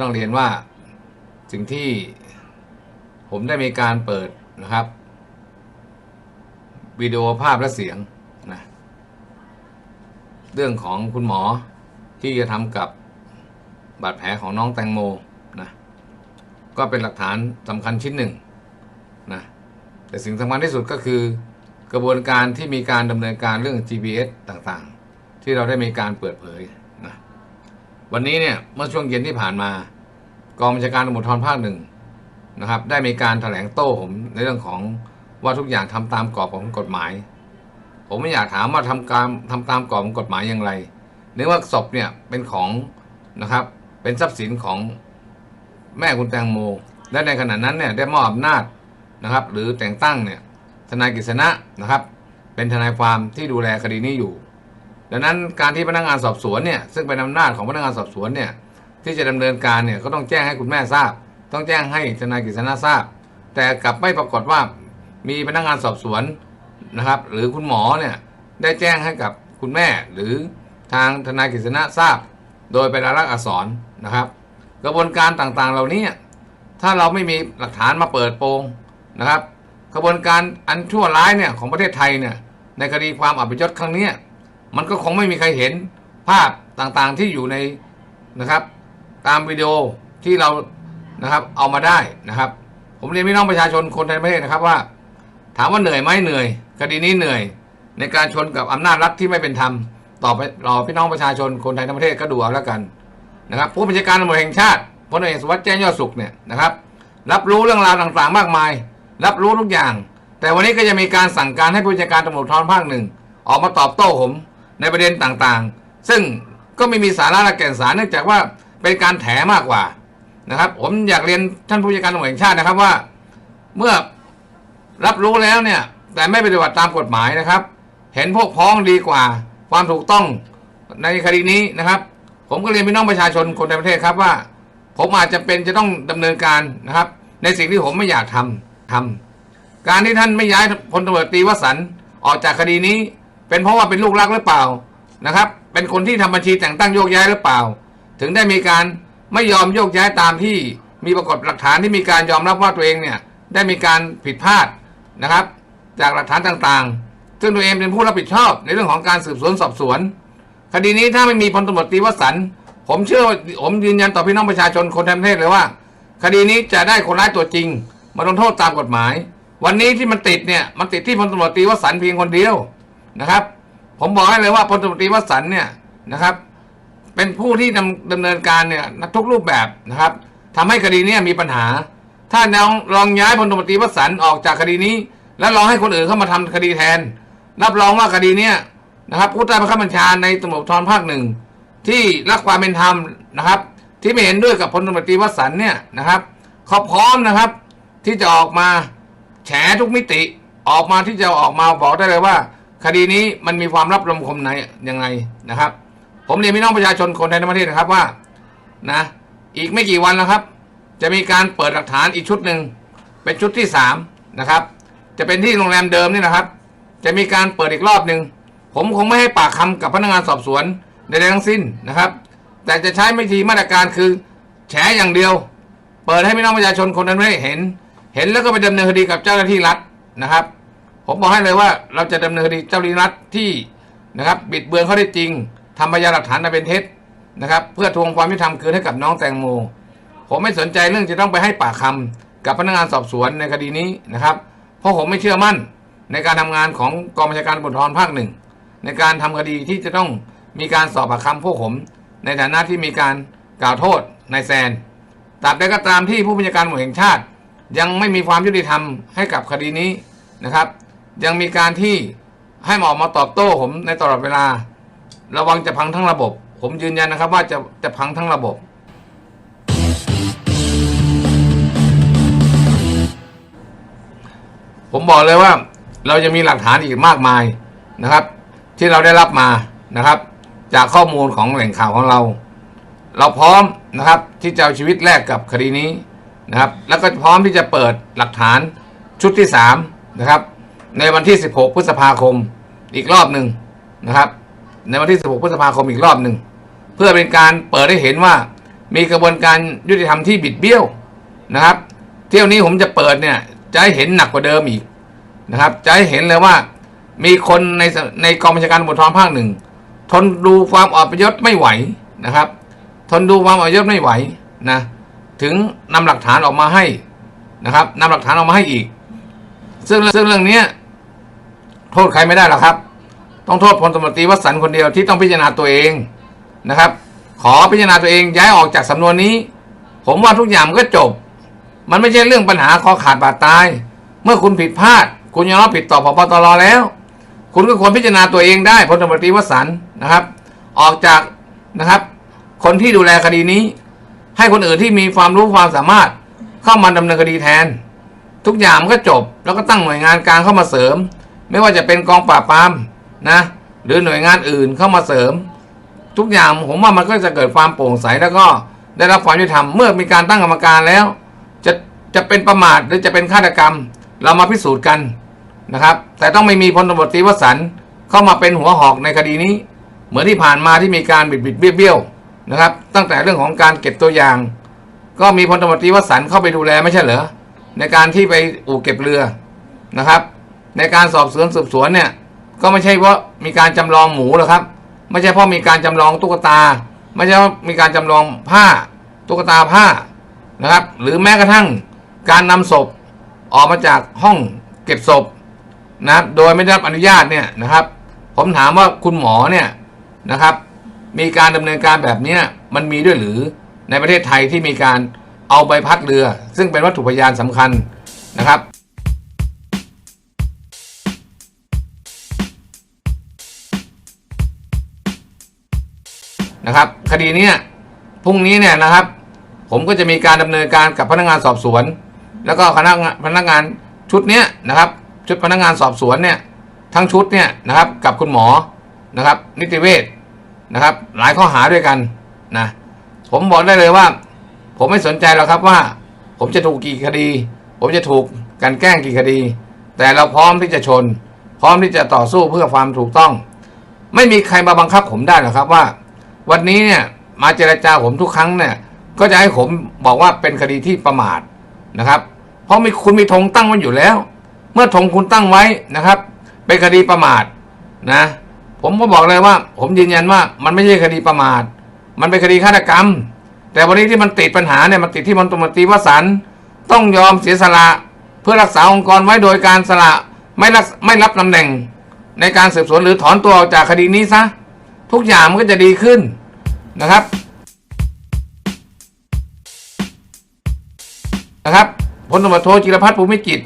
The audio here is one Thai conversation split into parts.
ต้องเรียนว่าสิ่งที่ผมได้มีการเปิดนะครับ วิดีโอภาพและเสียงนะเรื่องของคุณหมอที่จะทำกับบาดแผลของน้องแตงโมนะก็เป็นหลักฐานสำคัญชิ้นหนึ่งนะแต่สิ่งสำคัญที่สุดก็คือกระบวนการที่มีการดำเนินการเรื่อง GPS ต่างๆ ที่เราได้มีการเปิดเผย วันนี้เนี่ยเมื่อช่วงเย็นที่ผ่านมา กองบัญชาการตำรวจทรภาคหนึ่งนะครับ ได้มีการแถลงโต้ผมในเรื่องของว่าทุกอย่างทำตามกรอบของกฎหมาย ผมไม่อยากถามว่าทำการทำตามกรอบของกฎหมายอย่างไรเนื่องว่าศพเนี่ยเป็นของนะครับ เป็นทรัพย์สินของแม่คุณแตงโม และในขณะนั้นเนี่ยได้มอบอำนาจนะครับ หรือแต่งตั้งเนี่ยทนายกฤษณะนะครับ เป็นทนายความที่ดูแลคดีนี้อยู่ ดังนั้นการที่พนักงานสอบสวนเนี่ยซึ่งเป็นอำนาจของพนักงานสอบสวนเนี่ยที่จะดำเนินการเนี่ยก็ต้องแจ้งให้คุณแม่ทราบ ต้องแจ้งให้ทนายกฤษณะทราบ แต่กลับไม่ปรากฏว่ามีพนักงานสอบสวนนะครับ หรือคุณหมอเนี่ยได้แจ้งให้กับคุณแม่หรือทางทนายกฤษณะทราบ โดยเป็นลักษณ์อักษรนะครับ กระบวนการต่างๆเหล่านี้ถ้าเราไม่มีหลักฐานมาเปิดโปงนะครับ กระบวนการอันชั่วร้ายเนี่ยของประเทศไทยเนี่ยในคดีความอับยศครั้งเนี้ย มันก็คงไม่มีใครเห็นภาพต่างๆที่อยู่ในนะครับตามวิดีโอที่เรานะครับเอามาได้นะครับ ผมเรียนพี่น้องประชาชนคนในประเทศนะครับว่า ถามว่าเหนื่อยไหมเหนื่อย คดีนี้เหนื่อย ในการชนกับอำนาจรัฐที่ไม่เป็นธรรมต่อไปรอพี่น้องประชาชนคนไทยทั้งประเทศก็ดูเอาแล้วกันนะครับผู้บัญชาการตำรวจแห่งชาติพลเอกสุวัสดิ์แจ้งยอดสุขเนี่ยนะครับรับรู้เรื่องราวต่างๆ มากมาย รับรู้ทุกอย่าง แต่วันนี้ก็จะมีการสั่งการให้ผู้บัญชาการตำรวจทรภาคหนึ่งออกมาตอบโต้ผม ในประเด็นต่างๆ ซึ่งก็ไม่มีสาระและแก่นสารเนื่องจากว่าเป็นการแถมากกว่านะครับ ผมอยากเรียนท่านผู้จัดการตำรวจแห่งชาตินะครับว่า เมื่อรับรู้แล้วเนี่ย แต่ไม่ปฏิบัติตามกฎหมายนะครับ เห็นพวกพ้องดีกว่าความถูกต้องในคดีนี้นะครับ ผมก็เรียนพี่น้องประชาชนคนในประเทศครับว่า ผมอาจจะเป็นจะต้องดำเนินการนะครับ ในสิ่งที่ผมไม่อยากทำทำการที่ท่านไม่ย้ายพลตำรวจตีวสันต์ออกจากคดีนี้ เป็นเพราะว่าเป็นลูกรักหรือเปล่านะครับ เป็นคนที่ทำบัญชีแต่งตั้งโยกย้ายหรือเปล่า ถึงได้มีการไม่ยอมโยกย้ายตามที่มีปรากฏหลักฐานที่มีการยอมรับว่าตัวเองเนี่ยได้มีการผิดพลาดนะครับ จากหลักฐานต่างๆ ซึ่งตัวเองเป็นผู้รับผิดชอบในเรื่องของการสืบสวนสอบสวน คดีนี้ถ้าไม่มีพลตำรวจตรีวสันต์ผมเชื่อผมยืนยันต่อพี่น้องประชาชนคนทั้งประเทศเลยว่า คดีนี้จะได้คนร้ายตัวจริง มาลงโทษตามกฎหมาย วันนี้ที่มันติดเนี่ยมันติดที่พลตำรวจตรีวสันต์เพียงคนเดียว นะครับ ผมบอกให้เลยว่าพลตรวจตรีวสันต์เนี่ยนะครับ เป็นผู้ที่ดำดำเนินการเนี่ยทุกรูปแบบนะครับทำให้คดีนี้มีปัญหา ถ้าลองลองย้ายพลตรวจตรีวสันต์ออกจากคดีนี้ แล้วลองให้คนอื่นเข้ามาทำคดีแทน รับรองว่าคดีเนี้ยนะครับผู้ใต้บังคับบัญชาในตำรวจภูธรภาคหนึ่งที่รักความเป็นธรรมนะครับ ที่ไม่เห็นด้วยกับพลตำรวจตรีวสันต์เนี่ยนะครับเขาพร้อมนะครับ ที่จะออกมาแฉทุกมิติออกมาที่จะออกมาบอกได้เลยว่า คดีนี้มันมีความรับลมคมในยังไงนะครับ ผมเรียนพี่น้องประชาชนคนไทยทั้งประเทศนะครับว่านะอีกไม่กี่วันแล้วครับ จะมีการเปิดหลักฐานอีกชุดหนึ่งเป็นชุดที่สามนะครับ จะเป็นที่โรงแรมเดิมนี่นะครับ จะมีการเปิดอีกรอบหนึ่งผมคงไม่ให้ปากคำกับพนักงานสอบสวนใดๆทั้งสิ้นนะครับ แต่จะใช้วิธีมาตรการคือแฉอย่างเดียว เปิดให้พี่น้องประชาชนคนนั้นได้เห็น เห็นแล้วก็ไปดำเนินคดีกับเจ้าหน้าที่รัฐนะครับ ผมบอกให้เลยว่าเราจะดำเนินคดีเจ้าหน้าที่รัฐที่นะครับบิดเบือนข้อเท็จริงทำพยานหลักฐานอันเป็นเท็จนะครับเพื่อทวงความยุติธรรมคืนให้กับน้องแตงโม ผมไม่สนใจเรื่องจะต้องไปให้ปากคำกับพนักงานสอบสวนในคดีนี้นะครับ เพราะผมไม่เชื่อมั่นในการทำงานของกองบัญชาการตำรวจภูธรภาคหนึ่งในการทำคดีที่จะต้องมีการสอบปากคำพวกผม ในฐานะที่มีการกล่าวโทษนายแซนตราบใดก็ตามที่ผู้บัญชาการตำรวจแห่งชาติ ยังไม่มีความยุติธรรมให้กับคดีนี้นะครับ ยังมีการที่ให้มออกมาตอบโต้ผมในตลอดเวลา ระวังจะพังทั้งระบบ ผมยืนยันนะครับว่าจะจะพังทั้งระบบผมบอกเลยว่าเราจะมีหลักฐานอีกมากมายนะครับ ที่เราได้รับมานะครับ จากข้อมูลของแหล่งข่าวของเรา เราพร้อมนะครับที่จะเอาชีวิตแลกกับคดีนี้นะครับ แล้วก็พร้อมที่จะเปิดหลักฐานชุดที่สามนะครับ ในวันที่ 16 พฤษภาคมอีกรอบหนึ่งนะครับ ในวันที่ 16 พฤษภาคมอีกรอบหนึ่งเพื่อเป็นการเปิดให้เห็นว่ามีกระบวนการยุติธรรมที่บิดเบี้ยวนะครับ เที่ยวนี้ผมจะเปิดเนี่ยจะให้เห็นหนักกว่าเดิมอีกนะครับจะให้เห็นเลยว่ามีคนในในกองบัญชาการตำรวจทองภาคหนึ่งทนดูความอับยศไม่ไหวนะครับ ทนดูความอับยศไม่ไหวนะถึงนำหลักฐานออกมาให้นะครับนำหลักฐานออกมาให้อีก ซึ่งซึ่งเรื่องนี้ โทษใครไม่ได้หรอกครับ ต้องโทษพลตำรวจตรีวสันคนเดียวที่ต้องพิจารณาตัวเองนะครับ ขอพิจารณาตัวเองย้ายออกจากสำนวนนี้ ผมว่าทุกอย่างมันก็จบ มันไม่ใช่เรื่องปัญหาคอขาดบาดตาย เมื่อคุณผิดพลาด คุณยอมรับผิดต่อพบตรแล้ว คุณก็ควรพิจารณาตัวเองได้พลตำรวจตรีวสันนะครับ ออกจากนะครับ คนที่ดูแลคดีนี้ ให้คนอื่นที่มีความรู้ความสามารถเข้ามาดำเนินคดีแทน ทุกอย่างมันก็จบ แล้วก็ตั้งหน่วยงานกลางเข้ามาเสริม ไม่ว่าจะเป็นกองปราบปรามนะ หรือหน่วยงานอื่นเข้ามาเสริม ทุกอย่างผมว่ามันก็จะเกิดความโปร่งใสแล้วก็ได้รับความยุติธรรมเมื่อมีการตั้งกรรมการแล้ว จะจะเป็นประมาทหรือจะเป็นฆาตกรรม เรามาพิสูจน์กันนะครับ แต่ต้องไม่มีพลตำรวจตรีวสันต์เข้ามาเป็นหัวหอกในคดีนี้ เหมือนที่ผ่านมาที่มีการบิดบิดเบี้ยวเบี้ยวนะครับ ตั้งแต่เรื่องของการเก็บตัวอย่าง ก็มีพลตำรวจตรีวสันต์เข้าไปดูแลไม่ใช่เหรอในการที่ไปอู่เก็บเรือนะครับ ในการสอบสวนสืบสวนเนี่ย ก็ไม่ใช่ว่าะมีการจำลองหมูหรอกครับ ไม่ใช่เพราะมีการจำลองตุ๊กตา ไม่ใช่ว่ามีการจำลองผ้าตุ๊กตาผ้านะครับ หรือแม้กระทั่งการนำศพออกมาจากห้องเก็บศพนะครับโดยไม่ได้รับอนุญาตเนี่ยนะครับ ผมถามว่าคุณหมอเนี่ยนะครับ มีการดำเนินการแบบนี้มันมีด้วยหรือในประเทศไทยที่มีการเอาใบพัดเรือ ซึ่งเป็นวัตถุพยานสำคัญนะครับ นะครับ คดีเนี้ยพรุ่งนี้เนี่ยนะครับ ผมก็จะมีการดำเนินการกับพนักงานสอบสวน แล้วก็คณะพนักงานชุดเนี้ยนะครับ ชุดพนักงานสอบสวนเนี่ยทั้งชุดเนี่ยนะครับกับคุณหมอนะครับ นิติเวชนะครับ หลายข้อหาด้วยกันนะผมบอกได้เลยว่า ผมไม่สนใจหรอกครับว่า ผมจะถูกกี่คดี ผมจะถูกกันแกล้งกี่คดี แต่เราพร้อมที่จะชน พร้อมที่จะต่อสู้เพื่อความถูกต้อง ไม่มีใครมาบังคับผมได้หรอกครับว่า วันนี้เนี่ยมาเจรจาผมทุกครั้งเนี่ยก็จะให้ผมบอกว่าเป็นคดีที่ประมาทนะครับ เพราะมีคุณมีธงตั้งไว้อยู่แล้ว เมื่อธงคุณตั้งไว้นะครับ เป็นคดีประมาทนะ ผมก็บอกเลยว่า ผมยืนยันว่ามันไม่ใช่คดีประมาท มันเป็นคดีฆาตกรรม แต่วันนี้ที่มันติดปัญหาเนี่ยมันติดที่มันตมตีวสันต้องยอมเสียสละเพื่อรักษาองค์กรไว้โดยการสละไม่รักไม่รับตำแหน่งในการสืบสวนหรือถอนตัวออกจากคดีนี้ซะทุกอย่างมันก็จะดีขึ้น นะครับนะครับพลตำรวจโทจิรพัฒน์ภูมิจิต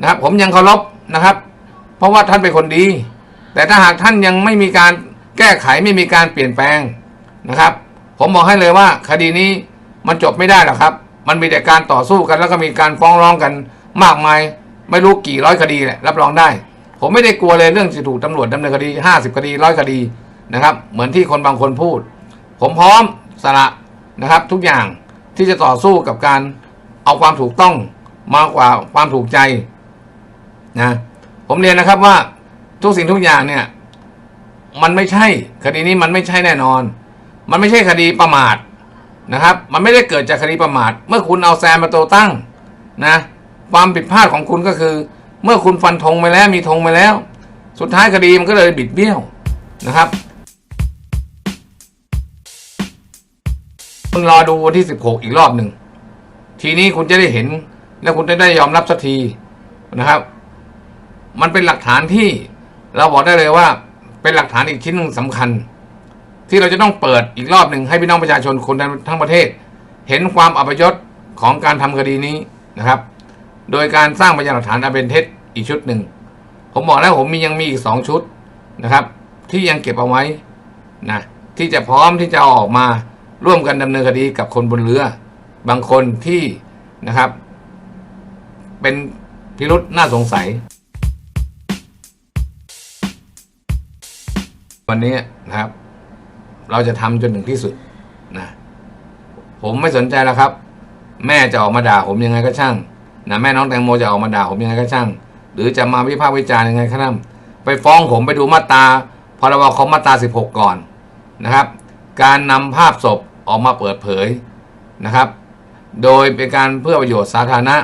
นะครับ ผมยังเคารพนะครับ เพราะว่าท่านเป็นคนดี แต่ถ้าหากท่านยังไม่มีการแก้ไขไม่มีการเปลี่ยนแปลงนะครับ ผมบอกให้เลยว่าคดีนี้มันจบไม่ได้หรอกครับ มันมีแต่การต่อสู้กัน แล้วก็มีการฟ้องร้องกันมากมาย ไม่รู้กี่ร้อยคดีแหละรับรองได้ ผมไม่ได้กลัวเลยเรื่องจะถูกตำรวจดำเนินคดีห้าสิบคดีร้อยคดีนะครับ เหมือนที่คนบางคนพูด ผมพร้อมสละนะครับทุกอย่างที่จะต่อสู้กับการเอาความถูกต้องมากกว่าความถูกใจนะผมเรียนนะครับว่าทุกสิ่งทุกอย่างเนี่ย มันไม่ใช่คดีนี้มันไม่ใช่แน่นอน มันไม่ใช่คดีประมาทนะครับ มันไม่ได้เกิดจากคดีประมาท เมื่อคุณเอาแซมมาตัวตั้งนะความผิดพลาดของคุณก็คือ เมื่อคุณฟันธงไปแล้วมีธงไปแล้ว สุดท้ายคดีมันก็เลยบิดเบี้ยวนะครับ คุณรอดูวันที่16อีกรอบหนึ่ง ทีนี้คุณจะได้เห็น และคุณจะได้ยอมรับสักทีนะครับ มันเป็นหลักฐานที่เราบอกได้เลยว่า เป็นหลักฐานอีกชิ้นหนึ่งสำคัญ ที่เราจะต้องเปิดอีกรอบหนึ่งให้พี่น้องประชาชนคนทั้งประเทศ เห็นความอัปยศของการทำคดีนี้นะครับ โดยการสร้างพยานหลักฐานอันเป็นเท็จอีกชุดหนึ่ง ผมบอกแล้วผมมียังมีอีกสองชุดนะครับ ที่ยังเก็บเอาไว้นะที่จะพร้อมที่จะออกมา ร่วมกันดำเนินคดีกับคนบนเรือ บางคนที่นะครับ เป็นพิรุษน่าสงสัย วันนี้นะครับ เราจะทำจนถึงที่สุดนะผมไม่สนใจแล้วครับ แม่จะออกมาด่าผมยังไงก็ช่างนะแม่น้องแตงโมจะออกมาด่าผมยังไงก็ช่าง หรือจะมาวิพากษ์วิจารณ์ยังไงก็ตามไปฟ้องผมไปดูมาตราพรบคอมมาตรา16 ก่อนนะครับ การนำภาพศพ ออกมาเปิดเผยนะครับ โดยเป็นการเพื่อประโยชน์สาธารณะ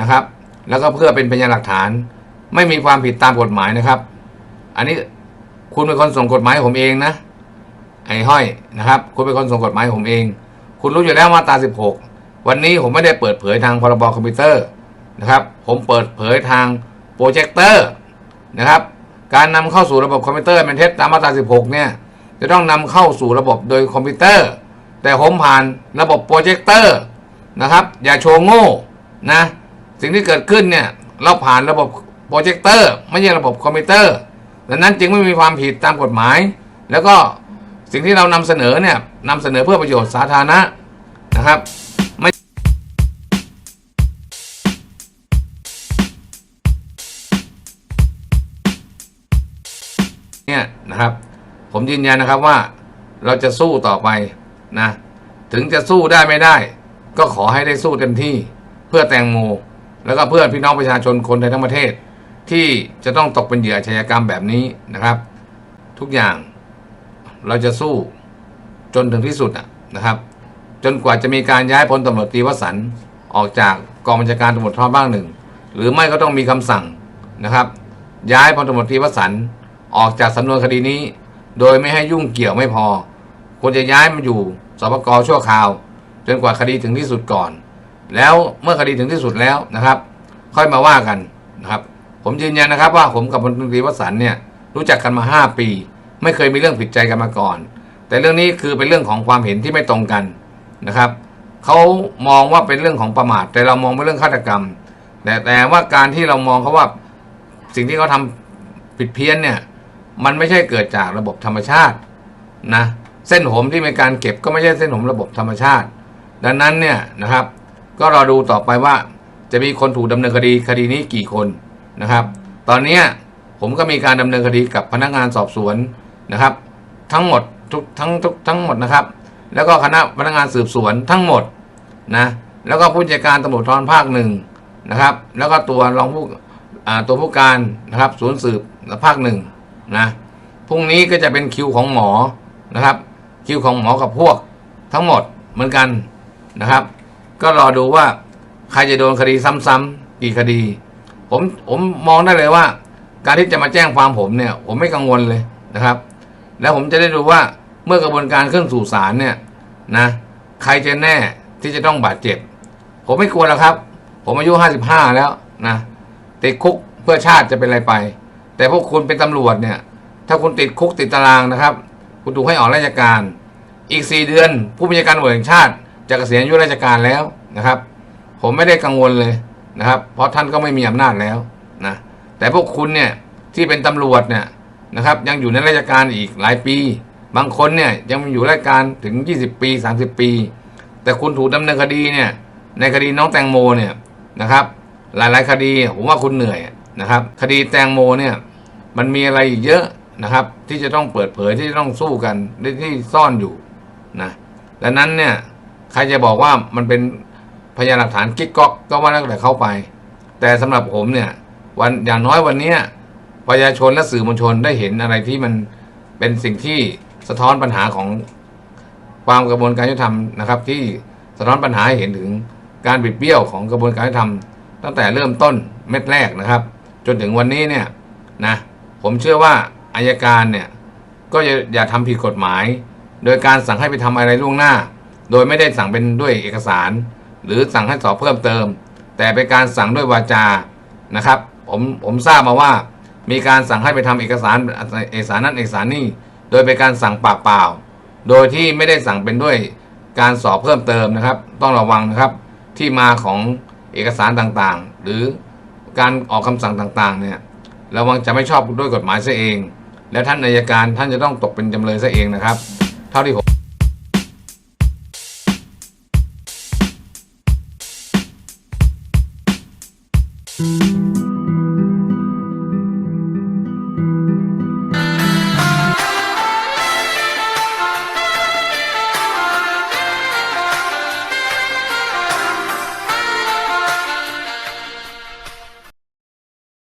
นะครับ แล้วก็เพื่อเป็นพยานหลักฐาน ไม่มีความผิดตามกฎหมายนะครับ อันนี้คุณเป็นคนส่งกฎหมายผมเองนะไอ้ห้อยนะครับ คุณเป็นคนส่งกฎหมายผมเอง คุณรู้อยู่แล้วมาตรา16 วันนี้ผมไม่ได้เปิดเผยทางพรบคอมพิวเตอร์นะครับ ผมเปิดเผยทางโปรเจคเตอร์นะครับ การนำเข้าสู่ระบบคอมพิวเตอร์เป็นเท็จตามมาตรา16 เนี่ย จะต้องนำเข้าสู่ระบบโดยคอมพิวเตอร์ แต่ผมผ่านระบบโปรเจคเตอร์นะครับ อย่าโชว์โง่นะ สิ่งที่เกิดขึ้นเนี่ย เราผ่านระบบโปรเจคเตอร์ไม่ใช่ระบบคอมพิวเตอร์ดังนั้นจึงไม่มีความผิดตามกฎหมาย แล้วก็สิ่งที่เรานำเสนอเนี่ยนำเสนอเพื่อประโยชน์สาธารณะนะครับไม่เนี่ยนะครับ ผมยืนยันนะครับว่าเราจะสู้ต่อไป นะ ถึงจะสู้ได้ไม่ได้ ก็ขอให้ได้สู้เต็มที่เพื่อแตงโม แล้วก็เพื่อพี่น้องประชาชนคนไทยทั้งประเทศ ที่จะต้องตกเป็นเหยื่ออาชญากรรมแบบนี้นะครับ ทุกอย่างเราจะสู้จนถึงที่สุดนะครับ จนกว่าจะมีการย้ายพลตำรวจตรีวสันต์ออกจากกองบัญชาการตำรวจท่องบ้างหนึ่ง หรือไม่ก็ต้องมีคำสั่งนะครับ ย้ายพลตำรวจตรีวสันต์ออกจากสำนวนคดีนี้ โดยไม่ให้ยุ่งเกี่ยวไม่พอ ควรจะย้ายมาอยู่สปกชั่วคราว จนกว่าคดีถึงที่สุดก่อน แล้วเมื่อคดีถึงที่สุดแล้วนะครับ ค่อยมาว่ากันนะครับ ผมยืนยันนะครับว่าผมกับพลตรีวสันต์เนี่ยรู้จักกันมา 5 ปี ไม่เคยมีเรื่องผิดใจกันมาก่อน แต่เรื่องนี้คือเป็นเรื่องของความเห็นที่ไม่ตรงกันนะครับเขามองว่าเป็นเรื่องของประมาท แต่เรามองเป็นเรื่องฆาตกรรม แต่แต่ว่าการที่เรามองเขาว่าสิ่งที่เขาทำผิดเพี้ยนเนี่ยมันไม่ใช่เกิดจากระบบธรรมชาตินะ เส้นผมที่มีการเก็บก็ไม่ใช่เส้นผมระบบธรรมชาติ ดังนั้นเนี่ยนะครับ ก็รอดูต่อไปว่าจะมีคนถูกดำเนินคดีคดีนี้กี่คนนะครับ ตอนนี้ผมก็มีการดำเนินคดีกับพนักงานสอบสวนนะครับ ทั้งหมดทุกทั้งทุกทั้งหมดนะครับ แล้วก็คณะพนักงานสืบสวนทั้งหมดนะแล้วก็ผู้จัดการตำรวจทรภาคหนึ่งนะครับ แล้วก็ตัวรองผู้ตัวผู้การนะครับศูนย์สืบภาคหนึ่งนะพรุ่งนี้ก็จะเป็นคิวของหมอนะครับ คิวของหมอกับพวกทั้งหมดเหมือนกันนะครับ ก็รอดูว่าใครจะโดนคดีซ้ำๆกี่คดี ผมผมมองได้เลยว่า การที่จะมาแจ้งความผมเนี่ย ผมไม่กังวลเลยนะครับ แล้วผมจะได้ดูว่าเมื่อกระบวนการขึ้นสู่ศาลเนี่ยนะใครจะแน่ที่จะต้องบาดเจ็บ ผมไม่กลัวแล้วครับ ผมอายุห้าสิบห้าแล้วนะติดคุกเพื่อชาติจะเป็นอะไรไป แต่พวกคุณเป็นตำรวจเนี่ย ถ้าคุณติดคุกติดตารางนะครับ คุณถูกให้ออกราชการ อีกสี่เดือน ผู้บัญชาการตำรวจแห่งชาติจะเกษียณอายุราชการแล้วนะครับ ผมไม่ได้กังวลเลยนะครับ เพราะท่านก็ไม่มีอำนาจแล้วนะแต่พวกคุณเนี่ยที่เป็นตำรวจเนี่ยนะครับยังอยู่ในราชการอีกหลายปี บางคนเนี่ยยังอยู่ราชการถึง 20 ปี 30 ปี แต่คุณถูกดำเนินคดีเนี่ยในคดีน้องแตงโมเนี่ยนะครับ หลายๆ คดีผมว่าคุณเหนื่อยนะครับ คดีแตงโมเนี่ยมันมีอะไรอีกเยอะ นะครับ ที่จะต้องเปิดเผยที่จะต้องสู้กันที่ที่ซ่อนอยู่นะดังนั้นเนี่ยใครจะบอกว่ามันเป็นพยานหลักฐานกิ๊กก๊อกก็ว่าแล้วแต่เข้าไป แต่สำหรับผมเนี่ยวันอย่างน้อยวันนี้ประชาชนและสื่อมวลชนได้เห็นอะไรที่มันเป็นสิ่งที่สะท้อนปัญหาของความกระบวนการยุติธรรมนะครับ ที่สะท้อนปัญหาให้เห็นถึงการบิดเบี้ยวของกระบวนการยุติธรรม ตั้งแต่เริ่มต้นเม็ดแรกนะครับ จนถึงวันนี้เนี่ยนะผมเชื่อว่า อายการเนี่ยก็อย่าอย่าทำผิดกฎหมาย โดยการสั่งให้ไปทำอะไรล่วงหน้า โดยไม่ได้สั่งเป็นด้วยเอกสาร หรือสั่งให้สอบเพิ่มเติม แต่เป็นการสั่งด้วยวาจานะครับผมผมทราบมาว่า มีการสั่งให้ไปทำเอกสารเอกสารนั้นเอกสารนี้โดยเป็นการสั่งปากเปล่า โดยที่ไม่ได้สั่งเป็นด้วยการสอบเพิ่มเติมนะครับ ต้องระวังนะครับที่มาของเอกสารต่างๆ หรือการออกคำสั่งต่างๆเนี่ยระวังจะไม่ชอบด้วยกฎหมายซะเอง แล้วท่านนายการท่านจะต้องตกเป็นจำเลยซะเองนะครับ เท่าที่ผม